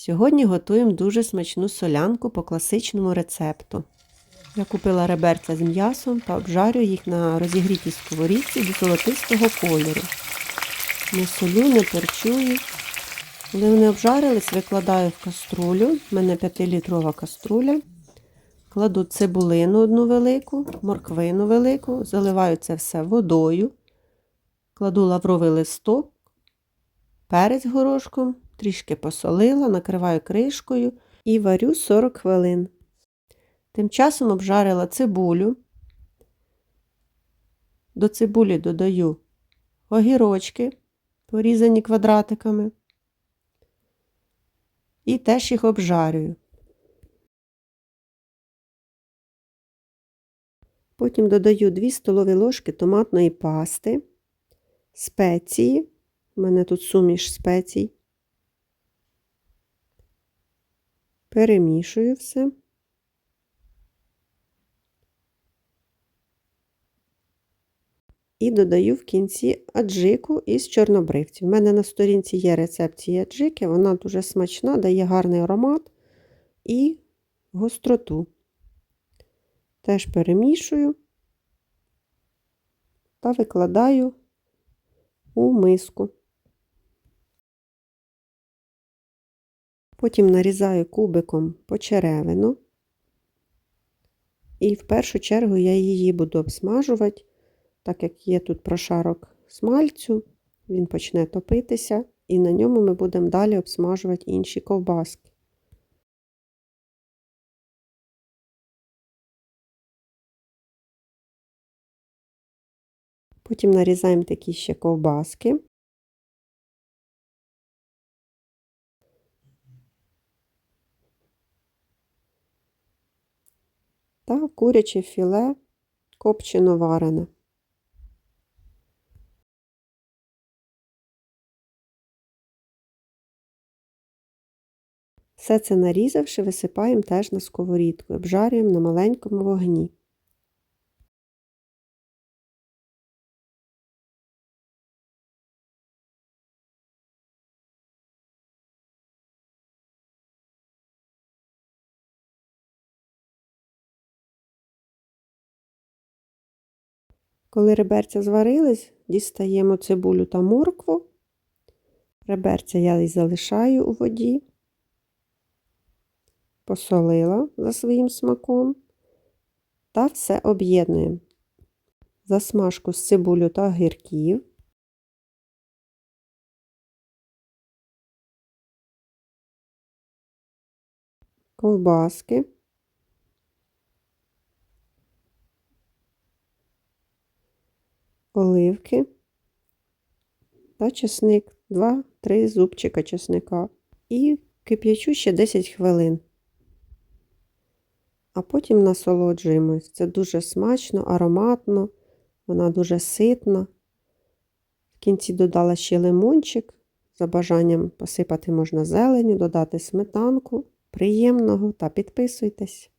Сьогодні готуємо дуже смачну солянку по класичному рецепту. Я купила реберця з м'ясом та обжарю їх на розігрітій сковорідці до золотистого кольору. Не солю, не перчую. Коли вони обжарились, викладаю в каструлю. У мене 5-літрова каструля. Кладу цибулину одну велику, морквину велику, заливаю це все водою. Кладу лавровий листок, перець горошком, трішки посолила, накриваю кришкою і варю 40 хвилин. Тим часом обжарила цибулю. До цибулі додаю огірочки, порізані квадратиками. І теж їх обжарюю. Потім додаю 2 столові ложки томатної пасти, спеції. У мене тут суміш спецій. Перемішую все. І додаю в кінці аджику із чорнобривців. У мене на сторінці є рецепт аджики, вона дуже смачна, дає гарний аромат і гостроту. Теж перемішую та викладаю у миску. Потім нарізаю кубиком почеревину. І в першу чергу я її буду обсмажувати, так як є тут прошарок смальцю, він почне топитися, і на ньому ми будемо далі обсмажувати інші ковбаски. Потім нарізаємо такі ще ковбаски. Та куряче філе копчено варене. Все це нарізавши, висипаємо теж на сковорідку, і обжарюємо на маленькому вогні. Коли реберця зварились, дістаємо цибулю та моркву. Реберця я і залишаю у воді, посолила за своїм смаком та все об'єднуємо. Засмажку з цибулю та огірків. Ковбаски. Оливки та чесник, 2-3 зубчика чесника. І кип'ячу ще 10 хвилин. А потім насолоджуємось. Це дуже смачно, ароматно, вона дуже ситна. В кінці додала ще лимончик. За бажанням посипати можна зеленю, додати сметанку. Приємного та підписуйтесь.